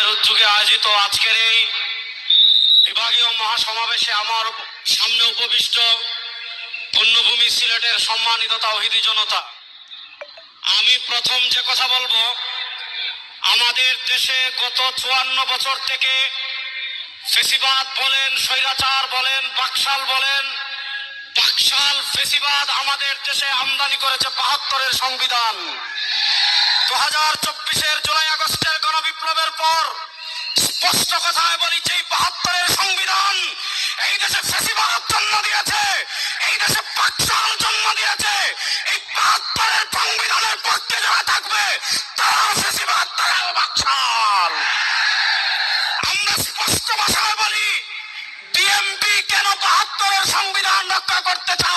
উদ্যোগে আয়োজিত আজকের এই বিভাগীয় মহাসমাবেশে আমার সামনে উপবিষ্ট পুণ্যভূমি সিলেটের সম্মানিত তাওহিদি জনতা, আমি প্রথম যে কথা বলব, আমাদের দেশে গত চুয়ান্ন বছর থেকে ফেসিবাদ বলেন, স্বৈরাচার বলেন, বাকশাল বলেন, বাকশাল ফেসিবাদ আমাদের দেশে আমদানি করেছে বাহাত্তরের সংবিধান। দু হাজার চব্বিশের জুলাই আগস্টের গণবিপ্লবের পর স্পষ্ট কথায় বলি যে বাহাত্তরের সংবিধান এই দেশে ফেসিবাদ জন্ম দিয়েছে, এই দেশে বাকশাল জন্ম দিয়েছে, এই বাহাত্তরের সংবিধানের পক্ষে যারা থাকবে তারা ফেসিবাদ তারাও বাকশাল আমরা স্পষ্ট ভাষায় বলি বিএমপি কেন বাহাত্তরের সংবিধান রক্ষা করতে চায়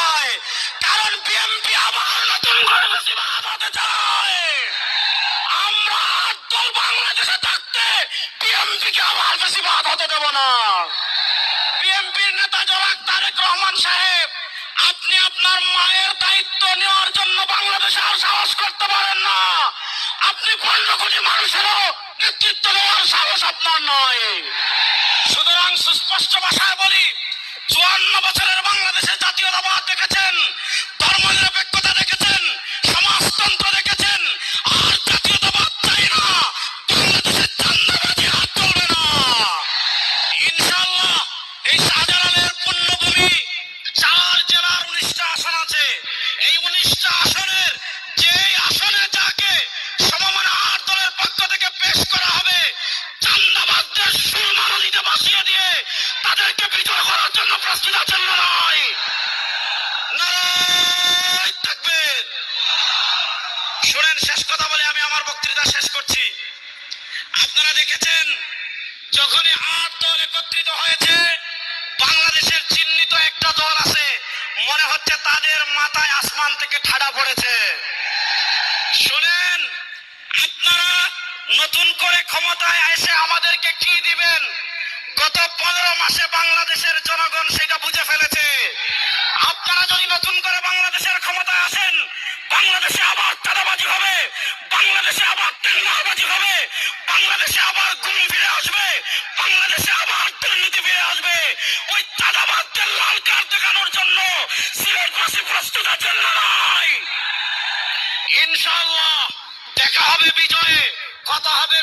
বিএমপি কে আবার ফেসিবাদ হতে দেব না। বিএমপির নেতা জনাব তারেক রহমান সাহেব, আপনি আপনার মায়ের দায়িত্ব নেওয়ার জন্য বাংলাদেশে আর সাহস করতে পারেন না। আপনি পনেরো কোটি মানুষেরও নেতৃত্ব দেওয়ার সাহস আপনার নয়। সুতরাং সুস্পষ্ট ভাষায় বলি, চুয়ান্ন বছরের বাংলাদেশে জাতীয়তাবাদ দেখেছেন, ধর্মনিরপেক্ষতা আসনের যে আসনে যাকে সমমান আট পক্ষ থেকে পেশ করা হবে চান্দাবাদদের সুরমা নদীতে ভাসিয়ে দিয়ে তাদেরকে করার জন্য প্রস্তুত আছেন নয় থাকবেন। শোনেন, শেষ কথা বলে আমি আমার বক্তৃতা শেষ করছি। আপনারা দেখেছেন, যখনই আট দল একত্রিত হয়েছে হচ্ছে তাদের মাথায় আসমান থেকে ঠাডা পড়েছে। শুনেন, আপনারা নতুন করে ক্ষমতায় এসে আমাদেরকে কি দিবেন? গত পনেরো মাসে বাংলাদেশের জনগণ সেটা বুঝে ফেলেছে। আপনারা যদি নতুন করে বাংলাদেশের ক্ষমতায় আসেন, বাংলাদেশে আবার চাঁদাবাজি হবে, বাংলাদেশে আবার টেন্ডারবাজি হবে, বাংলাদেশে আবার গুম ফিরে আসবে, বাংলাদেশে আবার দুর্নীতি ফিরে আসবে। ওই চাঁদাবাদদের ইনশাআল্লাহ দেখা হবে বিজয়ে কথা হবে